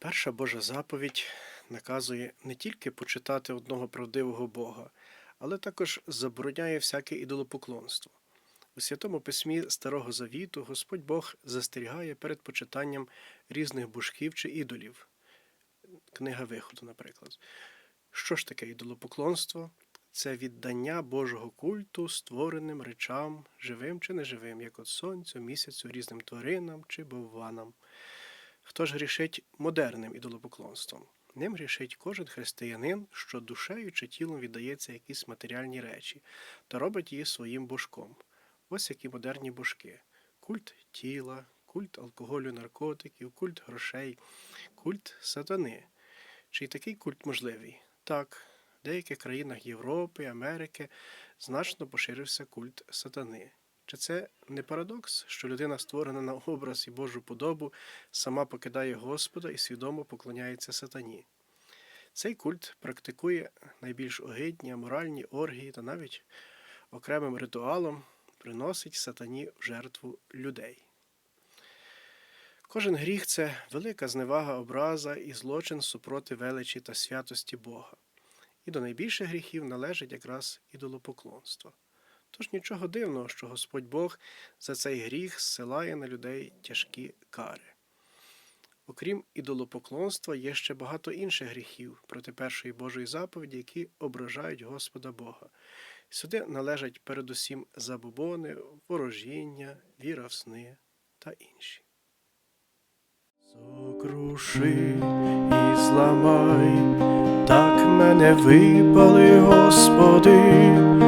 Перша Божа заповідь наказує не тільки почитати одного правдивого Бога, але також забороняє всяке ідолопоклонство. У Святому Письмі Старого Завіту Господь Бог застерігає перед почитанням різних божків чи ідолів. Книга Виходу, наприклад. Що ж таке ідолопоклонство? Це віддання Божого культу створеним речам, живим чи неживим, як от сонцю, місяцю, різним тваринам чи бовванам. Хто ж грішить модерним ідолопоклонством? Ним грішить кожен християнин, що душею чи тілом віддається якісь матеріальні речі та робить її своїм божком. Ось які модерні божки: культ тіла, культ алкоголю, наркотиків, культ грошей, культ сатани. Чи такий культ можливий? Так, в деяких країнах Європи, Америки значно поширився культ сатани. Чи це не парадокс, що людина, створена на образ і Божу подобу, сама покидає Господа і свідомо поклоняється сатані? Цей культ практикує найбільш огидні, аморальні оргії та навіть окремим ритуалом приносить сатані в жертву людей. Кожен гріх це велика зневага, образа і злочин супроти величі та святості Бога. І до найбільших гріхів належить якраз ідолопоклонство. Тож нічого дивного, що Господь Бог за цей гріх зсилає на людей тяжкі кари. Окрім ідолопоклонства, є ще багато інших гріхів проти першої Божої заповіді, які ображають Господа Бога. Сюди належать передусім забобони, ворожіння, віра в сни та інші. Сокруши і зламай, так мене випали, Господи,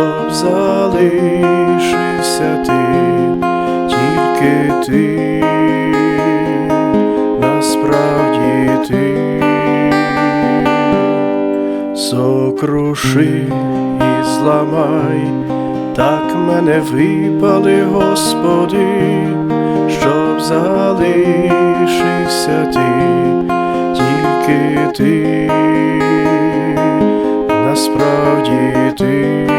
щоб залишився ти, тільки ти, насправді сокруши і зламай, так мене випали, Господи, щоб залишився ти, тільки ти, насправді ти.